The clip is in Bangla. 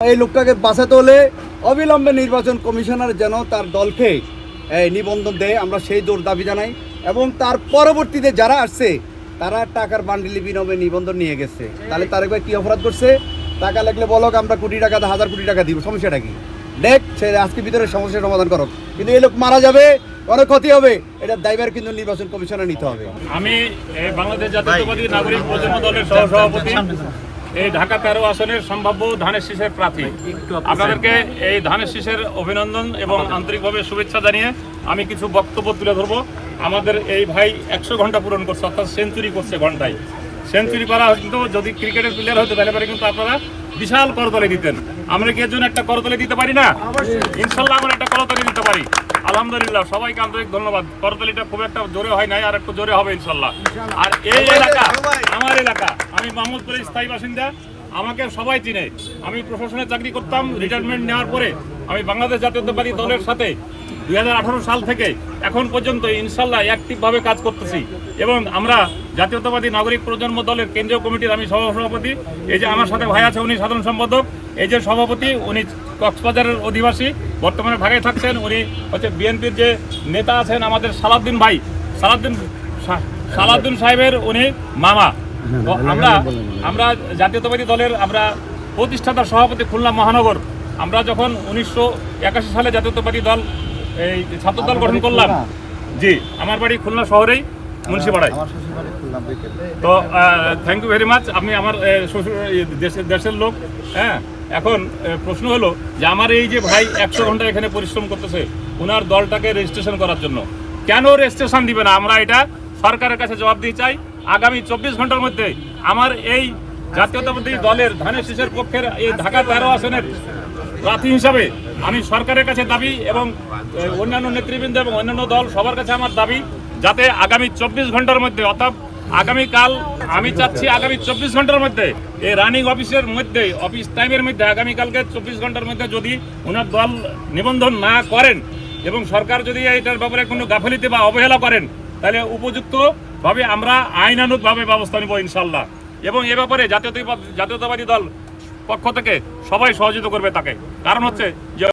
এই লোকটাকে বাঁচাতে হলে অবিলম্বে নির্বাচন কমিশনার যেন তার দলকে এই নিবন্ধন দেয় আমরা সেই দৌড় দাবি জানাই এবং তার পরবর্তীতে যারা আসছে তারা টাকার বান্ডিলি বিনমে নিবন্ধন নিয়ে গেছে তাহলে তারেক ভাই কি অপরাধ করছে টাকা লাগলে বলক আমরা কোটি টাকা হাজার কোটি টাকা দিব সমস্যাটা কি দেখ সে আজকে ভিতরে সমস্যার সমাধান করো কিন্তু এই লোক মারা যাবে অনেক ক্ষতি হবে এটা দায়বার কিন্তু নির্বাচন কমিশনে নিতে হবে আমি বাংলাদেশ জাতীয়তাবাদী নাগরিক প্রজন্ম দলের সহসভাপতি এই ঢাকা তেরো আসনের সম্ভাব্য ধানের শীষের প্রার্থী। আপনাদেরকে এই ধানের শীষের অভিনন্দন এবং আন্তরিকভাবে শুভেচ্ছা জানিয়ে আমি কিছু বক্তব্য তুলে ধরবো। আমাদের এই ভাই একশো ঘণ্টা পূরণ করছে অর্থাৎ সেঞ্চুরি করছে ঘন্টায়। সেঞ্চুরি করা কিন্তু যদি ক্রিকেটের প্লেয়ার হতো তাহলে পরে কিন্তু আপনারা বিশাল করতলে দিতেন। আমরা কি এর জন্য একটা করতলে দিতে পারি না? ইনশাল্লাহ আমরা একটা করতলে দিতে পারি। আলহামদুলিল্লাহ সবাইকে আন্তরিক ধন্যবাদ। করতলিটা খুব একটা জোরে হয় নাই আর একটু জোরে হবে ইনশাল্লাহ। আর এই এলাকা আমার এলাকা আমি মাহমুদপুরের স্থায়ী বাসিন্দা আমাকে সবাই চিনে। আমি প্রশাসনে চাকরি করতাম রিটায়ারমেন্ট নেওয়ার পরে আমি বাংলাদেশ জাতীয়তাবাদী দলের সাথে দুই হাজার আঠারো সাল থেকে এখন পর্যন্ত ইনশাল্লাহ অ্যাক্টিভভাবে কাজ করতেছি। এবং আমরা জাতীয়তাবাদী নাগরিক প্রজন্ম দলের কেন্দ্রীয় কমিটির আমি সভাপতি এই যে আমার সাথে ভাই আছে উনি সাধারণ সম্পাদক এই যে সভাপতি উনি কক্সবাজারের অধিবাসী বর্তমানে ঢাকায় থাকছেন উনি হচ্ছে বিএনপির যে নেতা আছেন আমাদের সালাদ্দিন ভাই। সালাদ্দিন সালাদ্দিন সাহেবের উনি মামা। তো আমরা আমরা জাতীয়তাবাদী দলের আমরা প্রতিষ্ঠাতা সভাপতি খুলনা মহানগর। আমরা যখন উনিশশো একাশি সালে জাতীয়তাবাদী দল এই ছাত্র দল গঠন করলাম। জি আমার বাড়ি খুলনা শহরেই। মুন্সিপাড়ায়? তো থ্যাংক ইউ ভেরি মাচ আপনি আমার শ্বশুর দেশের দেশের লোক হ্যাঁ? এখন প্রশ্ন হলো যে আমার এই যে ভাই একশো ঘণ্টা এখানে পরিশ্রম করতেছে ওনার দলটাকে রেজিস্ট্রেশন করার জন্য। কেন রেজিস্ট্রেশন দিবে না? আমরা এটা সরকারের কাছে জবাব দিতে চাই। আগামী চব্বিশ ঘণ্টার মধ্যে আমার এই জাতীয়তাবাদী দলের ধানের শীষের পক্ষের এই ঢাকা তেরো আসনের প্রার্থী হিসাবে আমি সরকারের কাছে দাবি এবং অন্যান্য নেতৃবৃন্দ এবং অন্যান্য দল সবার কাছে আমার দাবি যাতে আগামী চব্বিশ ঘণ্টার মধ্যে, অর্থাৎ আগামীকাল আমি চাচ্ছি আগামী চব্বিশ ঘণ্টার মধ্যে, এই রানিং অফিসের মধ্যে অফিস টাইমের মধ্যে, আগামীকালকে চব্বিশ ঘণ্টার মধ্যে যদি ওনার দল নিবন্ধন না করেন এবং সরকার যদি এটার ব্যাপারে কোনো গাফিলিতে বা অবহেলা করেন, তাহলে উপযুক্তভাবে আমরা আইনানুগভাবে ব্যবস্থা নেব ইনশাল্লাহ এবং এ ব্যাপারে জাতীয়তাবাদী জাতীয়তাবাদী দল পক্ষ থেকে সবাই সহযোগিতা করবে তাকে। কারণ হচ্ছে যে